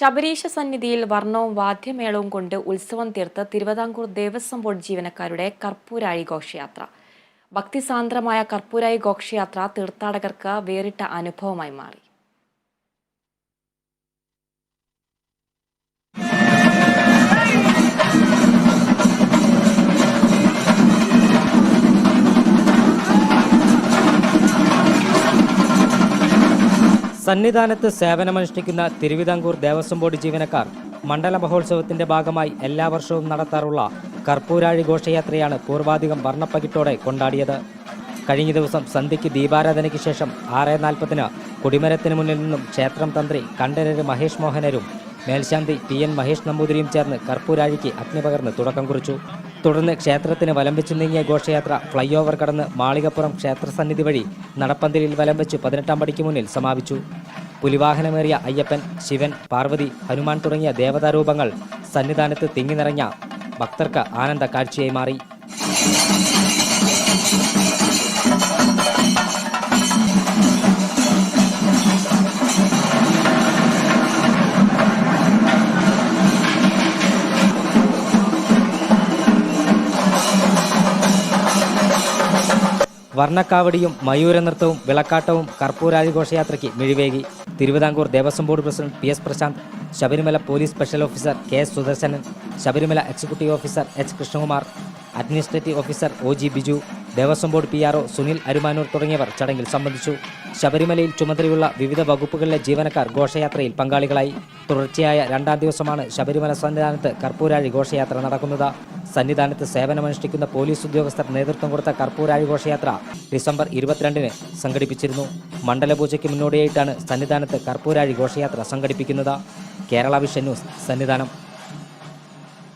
ശബരീശ സന്നിധിയിൽ വർണവും വാദ്യമേളവും കൊണ്ട് ഉത്സവം തീർത്ത് തിരുവിതാംകൂർ ദേവസ്വം ബോർഡ് ജീവനക്കാരുടെ കർപ്പൂരാഴി ഘോഷയാത്ര. ഭക്തിസാന്ദ്രമായ കർപ്പൂരായി ഘോഷയാത്ര തീർത്ഥാടകർക്ക് വേറിട്ട അനുഭവമായി മാറി. സന്നിധാനത്ത് സേവനമനുഷ്ഠിക്കുന്ന തിരുവിതാംകൂർ ദേവസ്വം ബോർഡ് ജീവനക്കാർ മണ്ഡല മഹോത്സവത്തിന്റെ ഭാഗമായി എല്ലാ വർഷവും നടത്താറുള്ള കർപ്പൂരാഴി ഘോഷയാത്രയാണ് പൂർവാധികം വർണപ്പകിട്ടോടെ കൊണ്ടാടിയത്. കഴിഞ്ഞ ദിവസം സന്ധ്യയ്ക്ക് ദീപാരാധനയ്ക്ക് ശേഷം ആറ് നാൽപ്പതിന് കൊടിമരത്തിന് മുന്നിൽ നിന്നും ക്ഷേത്രം തന്ത്രി കണ്ഠരര് മഹേഷ് മോഹനരും മേൽശാന്തി പി എൻ മഹേഷ് നമ്പൂതിരിയും ചേർന്ന് കർപ്പൂരാഴിക്ക് അഗ്നി പകർന്ന് തുടക്കം കുറിച്ചു. തുടർന്ന് ക്ഷേത്രത്തിന് വലം വെച്ച് നീങ്ങിയ ഘോഷയാത്ര ഫ്ലൈ ഓവർ കടന്ന് മാളികപ്പുറം ക്ഷേത്രസന്നിധി വഴി നടപ്പന്തലിൽ വലം വെച്ച് പതിനെട്ടാം പടിക്ക് മുന്നിൽ സമാപിച്ചു. പുലിവാഹനമേറിയ അയ്യപ്പൻ ശിവൻ പാർവതി ഹനുമാൻ തുടങ്ങിയ ദേവതാരൂപങ്ങൾ സന്നിധാനത്ത് തിങ്ങി നിറഞ്ഞ ഭക്തർക്ക് ആനന്ദ കാഴ്ചയായി മാറി. വർണക്കാവടിയും മയൂര നൃത്തവും വിളക്കാട്ടവും കർപ്പൂരാജഘോഷയാത്രയ്ക്ക് മിഴിവേകി. Thiruvithamkoor Devaswom board president P S Prashanth Sabarimala police special officer K S Sudarshanan Sabarimala executive officer H Krishnakumar administrative officer O G Biju Devaswom board P R Sunil Arumanoor തുടങ്ങിയവർ ചടങ്ങിൽ സംബന്ധിച്ചു. ശബരിമലയിൽ ചുമതലയുള്ള വിവിധ വകുപ്പുകളിലെ ജീവനക്കാർ ഘോഷയാത്രയിൽ പങ്കാളികളായി. തുടർച്ചയായ രണ്ടാം ദിവസമാണ് ശബരിമല സന്നിധാനത്ത് കർപ്പൂരാഴി ഘോഷയാത്ര നടക്കുന്നത്. സന്നിധാനത്ത് സേവനമനുഷ്ഠിക്കുന്ന പോലീസ് ഉദ്യോഗസ്ഥർ നേതൃത്വം കൊടുത്ത കർപ്പൂരാഴി ഘോഷയാത്ര ഡിസംബർ ഇരുപത്തിരണ്ടിന് സംഘടിപ്പിച്ചിരുന്നു. മണ്ഡലപൂജയ്ക്ക് മുന്നോടിയായിട്ടാണ് സന്നിധാനത്ത് കർപ്പൂരാഴി ഘോഷയാത്ര സംഘടിപ്പിക്കുന്നത്. Kerala vision news Sannidhanam.